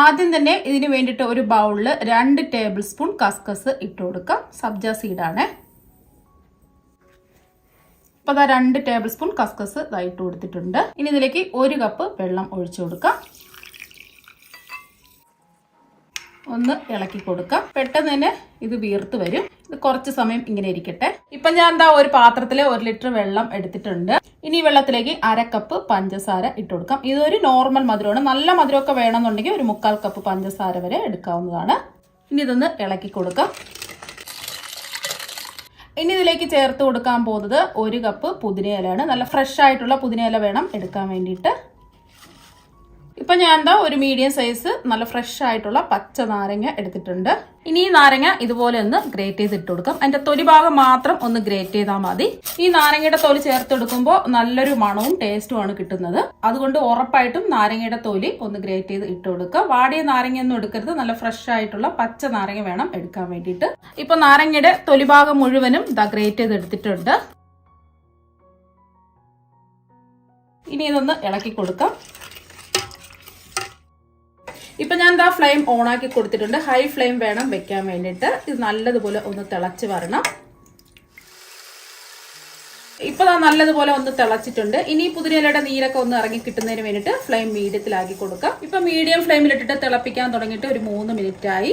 ആദ്യം തന്നെ ഇതിന് വേണ്ടിയിട്ട് ഒരു ബൗളിൽ രണ്ട് ടേബിൾ സ്പൂൺ കസ്കസ് ഇട്ട് കൊടുക്കാം. സബ്ജ സീഡാണ്. അപ്പോൾ അതാ രണ്ട് ടേബിൾ സ്പൂൺ കസ്കസ് ഇതായിട്ട് കൊടുത്തിട്ടുണ്ട്. ഇനി ഇതിലേക്ക് ഒരു കപ്പ് വെള്ളം ഒഴിച്ചു കൊടുക്കാം. ഒന്ന് ഇളക്കി കൊടുക്കാം. പെട്ടെന്ന് തന്നെ ഇത് വീർത്ത് വരും. ഇത് കുറച്ച് സമയം ഇങ്ങനെ ഇരിക്കട്ടെ. ഇപ്പൊ ഞാൻ എന്താ ഒരു പാത്രത്തിൽ ഒരു ലിറ്റർ വെള്ളം എടുത്തിട്ടുണ്ട്. ഇനി വെള്ളത്തിലേക്ക് അര കപ്പ് പഞ്ചസാര ഇട്ട് കൊടുക്കാം. ഇതൊരു നോർമൽ മധുരമാണ്. നല്ല മധുരമൊക്കെ വേണമെന്നുണ്ടെങ്കിൽ ഒരു മുക്കാൽ കപ്പ് പഞ്ചസാര വരെ എടുക്കാവുന്നതാണ്. ഇനി ഇതൊന്ന് ഇളക്കി കൊടുക്കാം. ഇനി ഇതിലേക്ക് ചേർത്ത് കൊടുക്കാൻ പോകുന്നത് ഒരു കപ്പ് പുതിനയിലയാണ്. നല്ല ഫ്രഷ് ആയിട്ടുള്ള പുതിനയില വേണം എടുക്കാൻ വേണ്ടിയിട്ട്. ഇപ്പൊ ഞാൻ എന്താ ഒരു മീഡിയം സൈസ് നല്ല ഫ്രഷ് ആയിട്ടുള്ള പച്ച നാരങ്ങ എടുത്തിട്ടുണ്ട്. ഇനി ഈ നാരങ്ങ ഇതുപോലെ ഒന്ന് ഗ്രേറ്റ് ചെയ്ത് ഇട്ട് കൊടുക്കാം. അതിന്റെ തൊലി ഭാഗം മാത്രം ഒന്ന് ഗ്രേറ്റ് ചെയ്താൽ മതി. ഈ നാരങ്ങയുടെ തൊലി ചേർത്ത് കൊടുക്കുമ്പോൾ നല്ലൊരു മണവും ടേസ്റ്റും ആണ് കിട്ടുന്നത്. അതുകൊണ്ട് ഉറപ്പായിട്ടും നാരങ്ങയുടെ തൊലി ഒന്ന് ഗ്രേറ്റ് ചെയ്ത് ഇട്ട് കൊടുക്കുക. വാടിയ നാരങ്ങ ഒന്നും എടുക്കരുത്. നല്ല ഫ്രഷ് ആയിട്ടുള്ള പച്ച നാരങ്ങ വേണം എടുക്കാൻ വേണ്ടിയിട്ട്. ഇപ്പൊ നാരങ്ങയുടെ തൊലി ഭാഗം മുഴുവനും ഇതാ ഗ്രേറ്റ് ചെയ്ത് എടുത്തിട്ടുണ്ട്. ഇനി ഇതൊന്ന് ഇളക്കി കൊടുക്കാം. ഇപ്പൊ ഞാൻ എന്താ ഫ്ലെയിം ഓൺ ആക്കി കൊടുത്തിട്ടുണ്ട്. ഹൈ ഫ്ലെയിം വേണം വെക്കാൻ വേണ്ടിയിട്ട്. ഇത് നല്ലതുപോലെ ഒന്ന് തിളച്ച് വരണം. ഇപ്പൊ ദാ നല്ലതുപോലെ ഒന്ന് തിളച്ചിട്ടുണ്ട്. ഇനി പുതിനയിലയുടെ നീരൊക്കെ ഒന്ന് ഇറങ്ങി കിട്ടുന്നതിന് വേണ്ടിയിട്ട് ഫ്ലെയിം മീഡിയത്തിലാക്കി കൊടുക്കാം. ഇപ്പൊ മീഡിയം ഫ്ലെയിമിലിട്ടിട്ട് തിളപ്പിക്കാൻ തുടങ്ങിയിട്ട് ഒരു മൂന്ന് മിനിറ്റ് ആയി.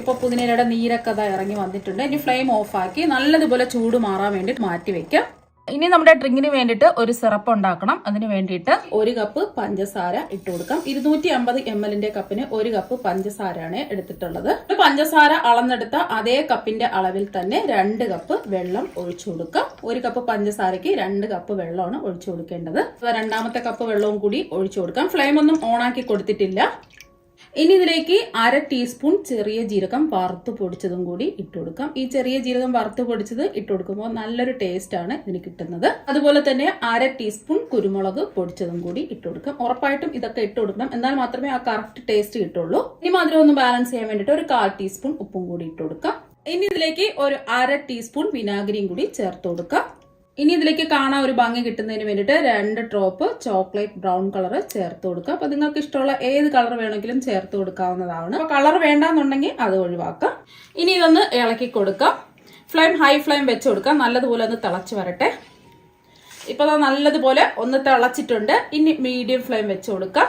ഇപ്പൊ പുതിനയിലയുടെ നീരൊക്കെ അതാ ഇറങ്ങി വന്നിട്ടുണ്ട്. ഇനി ഫ്ലെയിം ഓഫ് ആക്കി നല്ലതുപോലെ ചൂട് മാറാൻ വേണ്ടി മാറ്റി വെക്കാം. ഇനി നമ്മുടെ ഡ്രിങ്കിന് വേണ്ടിയിട്ട് ഒരു സിറപ്പ് ഉണ്ടാക്കണം. അതിന് വേണ്ടിയിട്ട് ഒരു കപ്പ് പഞ്ചസാര ഇട്ട് കൊടുക്കാം. ഇരുന്നൂറ്റി അമ്പത് എം എല്ലിന്റെ കപ്പിന് ഒരു കപ്പ് പഞ്ചസാരയാണ് എടുത്തിട്ടുള്ളത്. പഞ്ചസാര അളന്നെടുത്ത അതേ കപ്പിന്റെ അളവിൽ തന്നെ രണ്ട് കപ്പ് വെള്ളം ഒഴിച്ചു കൊടുക്കാം. ഒരു കപ്പ് പഞ്ചസാരയ്ക്ക് രണ്ട് കപ്പ് വെള്ളമാണ് ഒഴിച്ചു കൊടുക്കേണ്ടത്. രണ്ടാമത്തെ കപ്പ് വെള്ളവും കൂടി ഒഴിച്ചു കൊടുക്കാം. ഫ്ലെയിം ഒന്നും ഓണാക്കി കൊടുത്തിട്ടില്ല. ഇനി ഇതിലേക്ക് അര ടീസ്പൂൺ ചെറിയ ജീരകം വറുത്ത് പൊടിച്ചതും കൂടി ഇട്ട് കൊടുക്കാം. ഈ ചെറിയ ജീരകം വറുത്ത് പൊടിച്ചത് ഇട്ട് കൊടുക്കുമ്പോൾ നല്ലൊരു ടേസ്റ്റ് ആണ് ഇതിന് കിട്ടുന്നത്. അതുപോലെ തന്നെ അര ടീസ്പൂൺ കുരുമുളക് പൊടിച്ചതും കൂടി ഇട്ട് കൊടുക്കാം. ഉറപ്പായിട്ടും ഇതൊക്കെ ഇട്ട് കൊടുക്കണം. എന്നാൽ മാത്രമേ ആ കറക്റ്റ് ടേസ്റ്റ് കിട്ടുള്ളൂ. ഇനി മധുരം ഒന്ന് ബാലൻസ് ചെയ്യാൻ വേണ്ടിയിട്ട് ഒരു കാൽ ടീസ്പൂൺ ഉപ്പും കൂടി ഇട്ട് കൊടുക്കാം. ഇനി ഇതിലേക്ക് ഒരു അര ടീസ്പൂൺ വിനാഗിരിയും കൂടി ചേർത്ത് കൊടുക്കാം. ഇനി ഇതിലേക്ക് കാണാൻ ഒരു ഭംഗി കിട്ടുന്നതിന് വേണ്ടിയിട്ട് രണ്ട് ഡ്രോപ്പ് ചോക്ലേറ്റ് ബ്രൗൺ കളർ ചേർത്ത് കൊടുക്കുക. അപ്പൊ നിങ്ങൾക്ക് ഇഷ്ടമുള്ള ഏത് കളർ വേണമെങ്കിലും ചേർത്ത് കൊടുക്കാവുന്നതാണ്. അപ്പൊ കളർ വേണ്ടാന്നുണ്ടെങ്കിൽ അത് ഒഴിവാക്കാം. ഇനി ഇതൊന്ന് ഇളക്കി കൊടുക്കാം. ഫ്ലെയിം ഹൈ ഫ്ലെയിം വെച്ച് കൊടുക്കാം നല്ലതുപോലെ ഒന്ന് തിളച്ച് വരട്ടെ. ഇപ്പൊ ദാ നല്ലതുപോലെ ഒന്ന് തിളച്ചിട്ടുണ്ട്. ഇനി മീഡിയം ഫ്ലെയിം വെച്ച് കൊടുക്കാം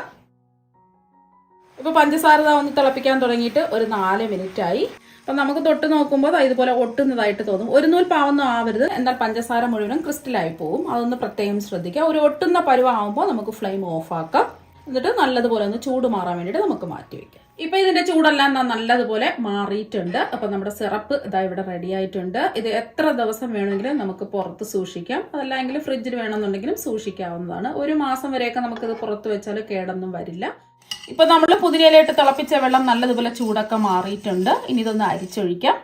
ഇപ്പൊ പഞ്ചസാര ഒന്ന് തിളപ്പിക്കാൻ തുടങ്ങിയിട്ട് ഒരു നാല് മിനിറ്റ് ആയി. അപ്പൊ നമുക്ക് തൊട്ട് നോക്കുമ്പോൾ ഇതുപോലെ ഒട്ടുന്നതായിട്ട് തോന്നും. ഒരു നൂൽ പാവൊന്നും ആവരുത്. എന്നാൽ പഞ്ചസാര മുഴുവനും ക്രിസ്റ്റലായി പോകും അതൊന്ന് പ്രത്യേകം ശ്രദ്ധിക്കുക. ഒരു ഒട്ടുന്ന പരുവാകുമ്പോൾ നമുക്ക് ഫ്ലെയിം ഓഫാക്കാം എന്നിട്ട് നല്ലതുപോലെ ഒന്ന് ചൂട് മാറാൻ വേണ്ടിയിട്ട് നമുക്ക് മാറ്റി വെക്കാം. ഇപ്പൊ ഇതിന്റെ ചൂടെല്ലാം നല്ലതുപോലെ മാറിയിട്ടുണ്ട്. അപ്പൊ നമ്മുടെ സിറപ്പ് ഇതാ ഇവിടെ റെഡി ആയിട്ടുണ്ട്. ഇത് എത്ര ദിവസം വേണമെങ്കിലും നമുക്ക് പുറത്ത് സൂക്ഷിക്കാം. അതല്ലെങ്കിൽ ഫ്രിഡ്ജിൽ വേണമെന്നുണ്ടെങ്കിലും സൂക്ഷിക്കാവുന്നതാണ്. ഒരു മാസം വരെയൊക്കെ നമുക്കിത് പുറത്ത് വെച്ചാൽ കേടൊന്നും വരില്ല. ഇപ്പൊ നമ്മൾ പുതിനയിലായിട്ട് തിളപ്പിച്ച വെള്ളം നല്ലതുപോലെ ചൂടൊക്കെ മാറിയിട്ടുണ്ട്. ഇനി ഇതൊന്ന് അരിച്ചൊഴിക്കാം.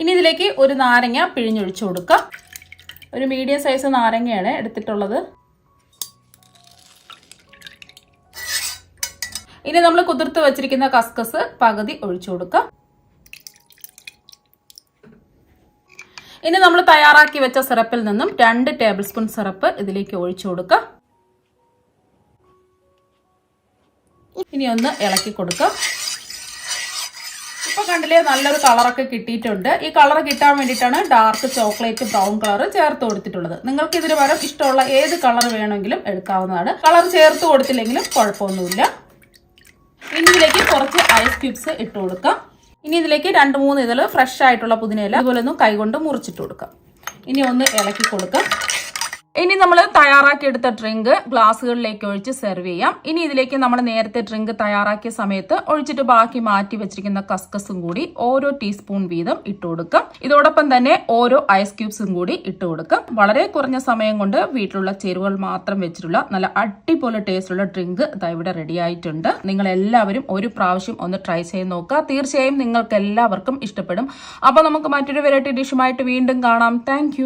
ഇനി ഇതിലേക്ക് ഒരു നാരങ്ങ പിഴിഞ്ഞൊഴിച്ചു കൊടുക്കാം. ഒരു മീഡിയം സൈസ് നാരങ്ങയാണ് എടുത്തിട്ടുള്ളത്. ഇനി നമ്മൾ കുതിർത്ത് വെച്ചിരിക്കുന്ന കസ്കസ് പകുതി ഒഴിച്ചു കൊടുക്കാം. ഇനി നമ്മൾ തയ്യാറാക്കി വെച്ച സിറപ്പിൽ നിന്നും രണ്ട് ടേബിൾ സ്പൂൺ സിറപ്പ് ഇതിലേക്ക് ഒഴിച്ചു കൊടുക്കുക ഇനി ഒന്ന് ഇളക്കി കൊടുക്കാം. ഇപ്പൊ കണ്ടില്ലേ നല്ലൊരു കളറൊക്കെ കിട്ടിയിട്ടുണ്ട്. ഈ കളർ കിട്ടാൻ വേണ്ടിയിട്ടാണ് ഡാർക്ക് ചോക്ലേറ്റ് ബ്രൗൺ കളർ ചേർത്ത് കൊടുത്തിട്ടുള്ളത്. നിങ്ങൾക്ക് ഇതിന് പകരം ഇഷ്ടമുള്ള ഏത് കളർ വേണമെങ്കിലും എടുക്കാവുന്നതാണ്. കളർ ചേർത്ത് കൊടുത്തില്ലെങ്കിലും കുഴപ്പമൊന്നുമില്ല. ഇതിലേക്ക് കുറച്ച് ഐസ് ക്യൂബ്സ് ഇട്ട് കൊടുക്കാം. ഇനി ഇതിലേക്ക് രണ്ട് മൂന്ന് ഇതിൽ ഫ്രഷ് ആയിട്ടുള്ള പുതിനയില അതുപോലെ ഒന്ന് കൈകൊണ്ട് മുറിച്ചിട്ട് കൊടുക്കാം. ഇനി ഒന്ന് ഇളക്കി കൊടുക്കാം. ഇനി നമ്മൾ തയ്യാറാക്കി എടുത്ത ഡ്രിങ്ക് ഗ്ലാസ്സുകളിലേക്ക് ഒഴിച്ച് സെർവ് ചെയ്യാം. ഇനി ഇതിലേക്ക് നമ്മൾ നേരത്തെ ഡ്രിങ്ക് തയ്യാറാക്കിയ സമയത്ത് ഒഴിച്ചിട്ട് ബാക്കി മാറ്റി വെച്ചിരിക്കുന്ന കസ്കസും കൂടി ഓരോ ടീസ്പൂൺ വീതം ഇട്ട് കൊടുക്കാം. ഇതോടൊപ്പം തന്നെ ഓരോ ഐസ് ക്യൂബ്സും കൂടി ഇട്ട് കൊടുക്കാം. വളരെ കുറഞ്ഞ സമയം കൊണ്ട് വീട്ടിലുള്ള ചേരുവകൾ മാത്രം വെച്ചിട്ടുള്ള നല്ല അടിപൊളി ടേസ്റ്റുള്ള ഡ്രിങ്ക് ഇതാ ഇവിടെ റെഡി ആയിട്ടുണ്ട്. നിങ്ങൾ എല്ലാവരും ഒരു പ്രാവശ്യം ഒന്ന് ട്രൈ ചെയ്ത് നോക്കുക. തീർച്ചയായും നിങ്ങൾക്ക് എല്ലാവർക്കും ഇഷ്ടപ്പെടും. അപ്പോൾ നമുക്ക് മറ്റൊരു വെറൈറ്റി ഡിഷുമായിട്ട് വീണ്ടും കാണാം. താങ്ക്